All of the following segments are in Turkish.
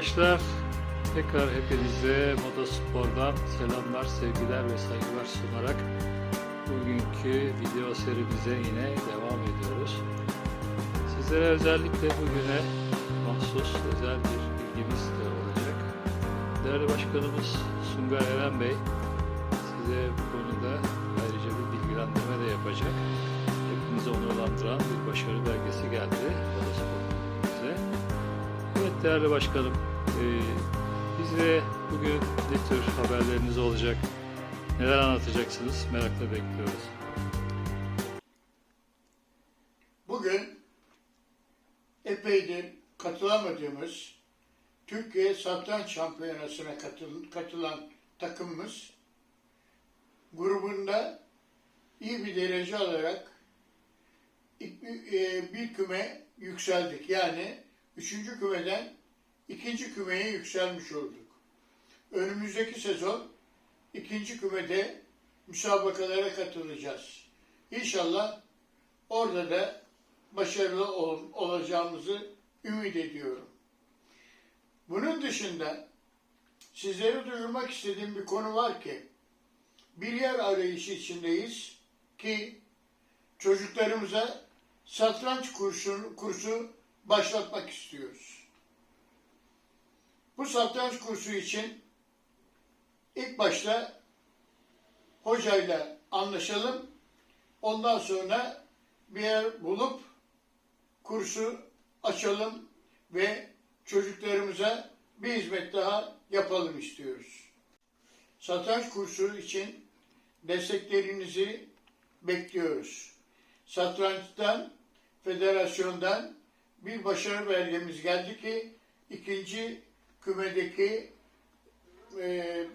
arkadaşlar. Tekrar hepinize Motospor'dan selamlar, sevgiler ve saygılar sunarak bugünkü video serimize yine devam ediyoruz. Sizlere özellikle bugüne mahsus özel bir bilgimiz de olacak. Değerli Başkanımız Sungar Eren Bey size bu konuda ayrıca bir bilgilendirme de yapacak. Hepinizi onurlandıran bir başarı belgesi geldi Motospor'umuza. Değerli başkanım, e, bize bugün ne tür haberleriniz olacak? Neler anlatacaksınız? Merakla bekliyoruz. Bugün epeydir katılamadığımız Türkiye Satranç Şampiyonası'na katıl- katılan takımımız grubunda iyi bir derece alarak e, bir küme yükseldik. Yani üçüncü kümeden ikinci kümeye yükselmiş olduk. Önümüzdeki sezon ikinci kümede müsabakalara katılacağız. İnşallah orada da başarılı ol- olacağımızı ümit ediyorum. Bunun dışında sizlere duyurmak istediğim bir konu var ki bir yer arayışı içindeyiz ki çocuklarımıza satranç kursu, kursu başlatmak istiyoruz. Bu satranç kursu için ilk başta hocayla anlaşalım. Ondan sonra bir yer bulup kursu açalım ve çocuklarımıza bir hizmet daha yapalım istiyoruz. Satranç kursu için desteklerinizi bekliyoruz. Satrançtan, federasyondan bir başarı belgemiz geldi ki ikinci kümedeki e,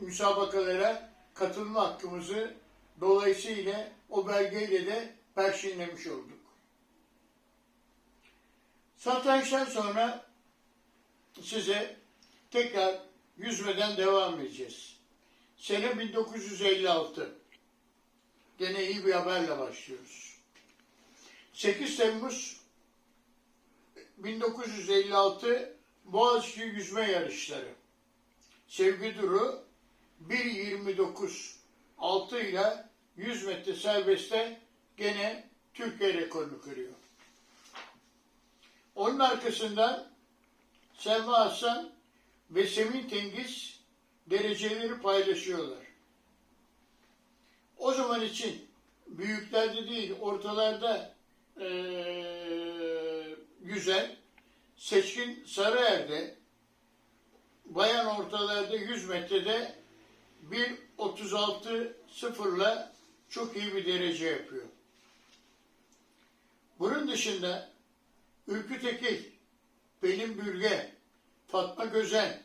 müsabakalara katılma hakkımızı dolayısıyla o belgeyle de perşinlemiş olduk. Satrançtan sonra size tekrar yüzmeden devam edeceğiz. Sene 1956. Gene iyi bir haberle başlıyoruz. 8 Temmuz 1956 Boğaziçi Yüzme Yarışları. Sevgi Duru 1.29 6 ile 100 metre serbestte gene Türkiye rekorunu kırıyor. Onun arkasından Selma Hasan ve Semin Tengiz dereceleri paylaşıyorlar. O zaman için büyüklerde değil ortalarda eee yüzen Seçkin Sarıer'de bayan ortalarda 100 metrede 1.36 sıfırla çok iyi bir derece yapıyor. Bunun dışında Ülkü Tekil, Pelin Bürge, Fatma Gözen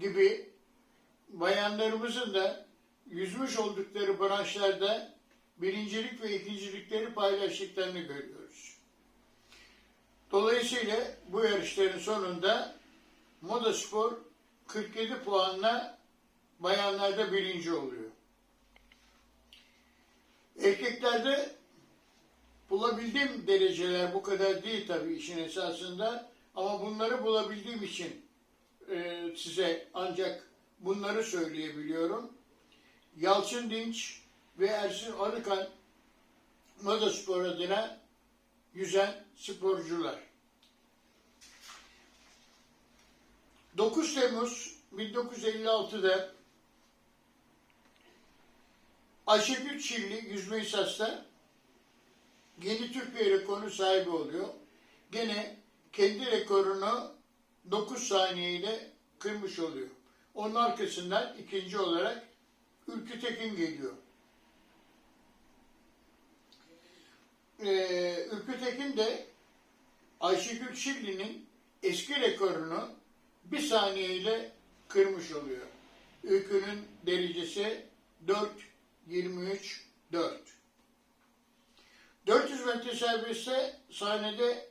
gibi bayanlarımızın da yüzmüş oldukları branşlarda birincilik ve ikincilikleri paylaştıklarını görüyoruz. Dolayısıyla bu yarışların sonunda Modaspor 47 puanla bayanlarda birinci oluyor. Erkeklerde bulabildiğim dereceler bu kadar değil tabii işin esasında ama bunları bulabildiğim için e, size ancak bunları söyleyebiliyorum. Yalçın Dinç ve Ersin Arıkan Modaspor adına yüzen sporcular. 9 Temmuz 1956'da Ayşegül Çilli yüzme esasda yeni Türkiye rekorunu sahibi oluyor. Gene kendi rekorunu 9 saniye ile kırmış oluyor. Onun arkasından ikinci olarak Ülkü Tekin geliyor. Ee, Ülkü Tekin de Ayşegül Çilli'nin eski rekorunu bir saniye ile kırmış oluyor. Ülkünün derecesi 4.23.4. 400 metre serbestte sahnede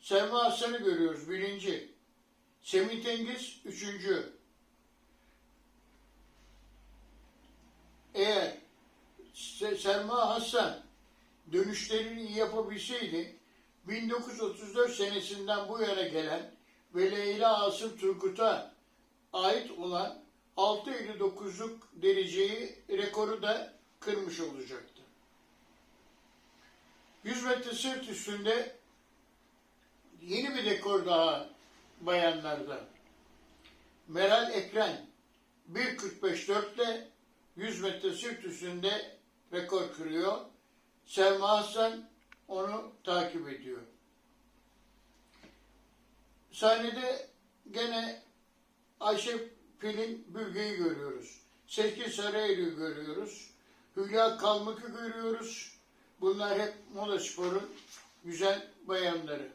Selma Hasan'ı görüyoruz birinci. Semih Tengiz üçüncü. Eğer Se- Selma Hasan dönüşlerini iyi yapabilseydi 1934 senesinden bu yana gelen ve Leyla Asım Turgut'a ait olan 6.59'luk dereceyi rekoru da kırmış olacaktı. 100 metre sırt üstünde yeni bir rekor daha bayanlarda. Meral Ekren 1.45.4 ile 100 metre sırt üstünde rekor kırıyor. Selma Hasan onu takip ediyor. Sahnede gene Ayşe Pelin Bülge'yi görüyoruz. Seçkin Sarayeli'yi görüyoruz. Hülya Kalmık'ı görüyoruz. Bunlar hep moda sporun güzel bayanları.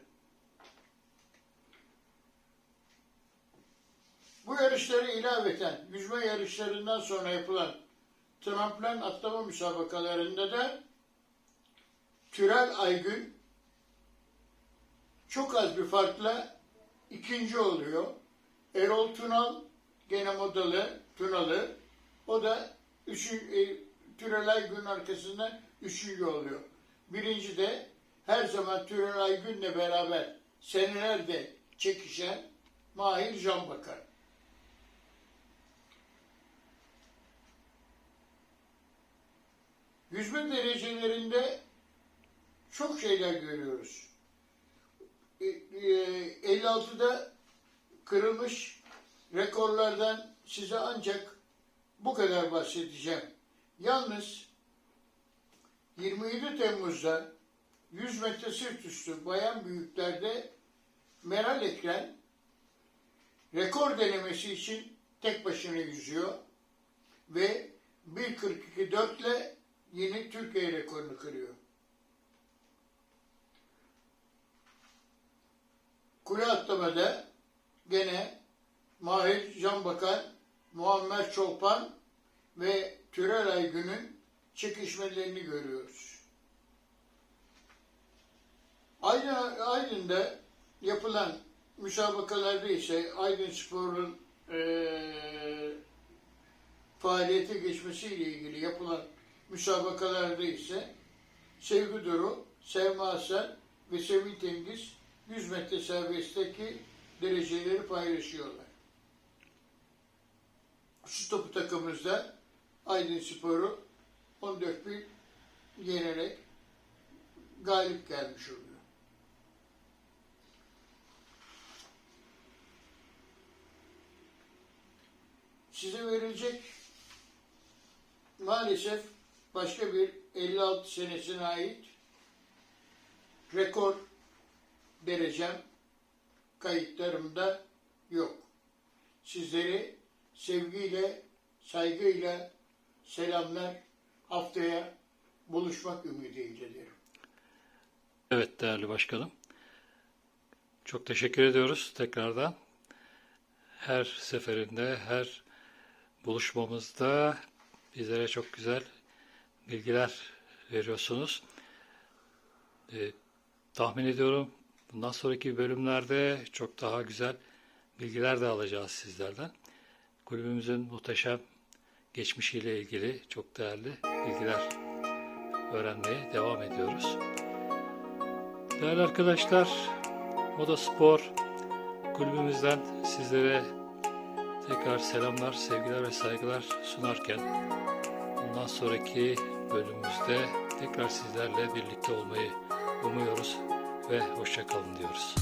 Bu yarışları ilaveten yüzme yarışlarından sonra yapılan tramplen atlama müsabakalarında da Türel Aygün çok az bir farkla ikinci oluyor. Erol Tunal gene modalı, Tunalı. O da üçün, e, Türel Aygün'ün arkasından üçüncü oluyor. Birinci de her zaman Türel Aygün'le beraber senelerde çekişen Mahir Can Bakar. Yüzme derecelerinde çok şeyler görüyoruz. E, e, 56'da kırılmış rekorlardan size ancak bu kadar bahsedeceğim. Yalnız 27 Temmuz'da 100 metre sırt üstü bayan büyüklerde Meral Ekren rekor denemesi için tek başına yüzüyor ve 1.42.4 ile yeni Türkiye rekorunu kırıyor. Kule atlamada gene Mahir Can Bakan, Muammer Çolpan ve Türel Aygün'ün çekişmelerini görüyoruz. Aydın, Aydın'da yapılan müsabakalarda ise Aydın Spor'un eee faaliyete geçmesiyle ilgili yapılan müsabakalarda ise Sevgi Duru, Selma Hasan ve Sevgi Tengiz 100 metre serbestteki dereceleri paylaşıyorlar. Şu topu takımımızda Aydın Spor'u 14 bir yenerek galip gelmiş oluyor. Size verilecek maalesef başka bir 56 senesine ait rekor derecem kayıtlarımda yok. Sizleri sevgiyle, saygıyla selamlar. Haftaya buluşmak ümidiyle derim. Evet değerli başkanım. Çok teşekkür ediyoruz tekrardan. Her seferinde, her buluşmamızda bizlere çok güzel bilgiler veriyorsunuz. Ee, tahmin ediyorum bundan sonraki bölümlerde çok daha güzel bilgiler de alacağız sizlerden. Kulübümüzün muhteşem geçmişiyle ilgili çok değerli bilgiler öğrenmeye devam ediyoruz. Değerli arkadaşlar, Moda Spor kulübümüzden sizlere tekrar selamlar, sevgiler ve saygılar sunarken bundan sonraki bölümümüzde tekrar sizlerle birlikte olmayı umuyoruz ve hoşçakalın diyoruz.